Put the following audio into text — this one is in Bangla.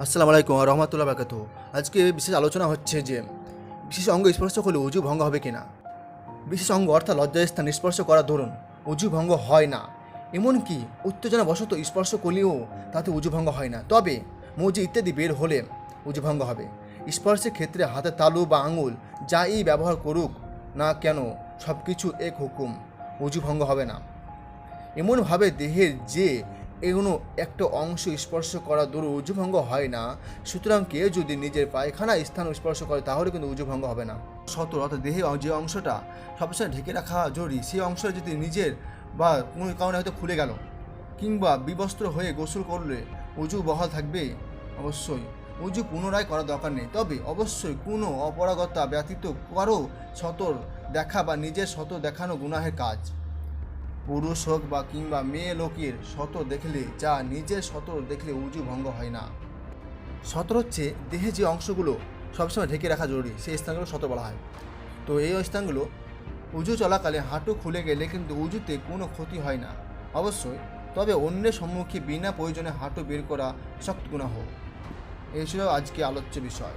আসসালামু আলাইকুম রহমতুল্লাহ বাকাত আজকে বিশেষ আলোচনা হচ্ছে যে বিশেষ অঙ্গ স্পর্শ করলে উজু ভঙ্গ হবে কিনা? বিশেষ অঙ্গ অর্থাৎ লজ্জাস্থান স্পর্শ করা ধরুন, উজু ভঙ্গ হয় না। এমনকি উত্তেজনা বশত স্পর্শ করলেও তাতে উজু ভঙ্গ হয় না। তবে মৌজি ইত্যাদি বের হলে উজু ভঙ্গ হবে। স্পর্শের ক্ষেত্রে হাতের তালু বা আঙুল যা এই ব্যবহার করুক না কেন সব কিছু এক হুকুম, উজু ভঙ্গ হবে না। এমনভাবে দেহের যে এগুলো একটা অংশ স্পর্শ করা দূর উজুভঙ্গ হয় না। সুতরাং কেউ যদি নিজের পায়খানা স্থান স্পর্শ করে, তাহলে কিন্তু উজুভঙ্গ হবে না। সতর অর্থাৎ দেহে যে অংশটা সবসময় ঢেকে রাখা জরুরি সেই অংশ যদি নিজের বা কোনো কারণে হয়তো খুলে গেল, কিংবা বিবস্ত্র হয়ে গোসল করলে উজু বহাল থাকবে, অবশ্যই। উজু পুনরায় করা দরকার নেই। তবে অবশ্যই কোনো অপরাগতা ব্যতীত কারও সতর দেখা বা নিজের সতর দেখানো গুনাহের কাজ। পুরুষ হোক বা কিংবা মেয়ে লোকের শত দেখলে যা নিজের শত দেখলে উজু ভঙ্গ হয় না। সতর হচ্ছে দেহে যে অংশগুলো সবসময় ঢেকে রাখা জরুরি, সেই স্থানগুলো শত বলা হয়। তো এই স্থানগুলো উজু চলাকালে হাঁটু খুলে গেলে কিন্তু উজুতে কোনো ক্ষতি হয় না। অবশ্যই, তবে অন্যের সম্মুখে বিনা প্রয়োজনে হাঁটু বের করা শক্ত গুণাহ এই ছিল আজকে আলোচ্য বিষয়।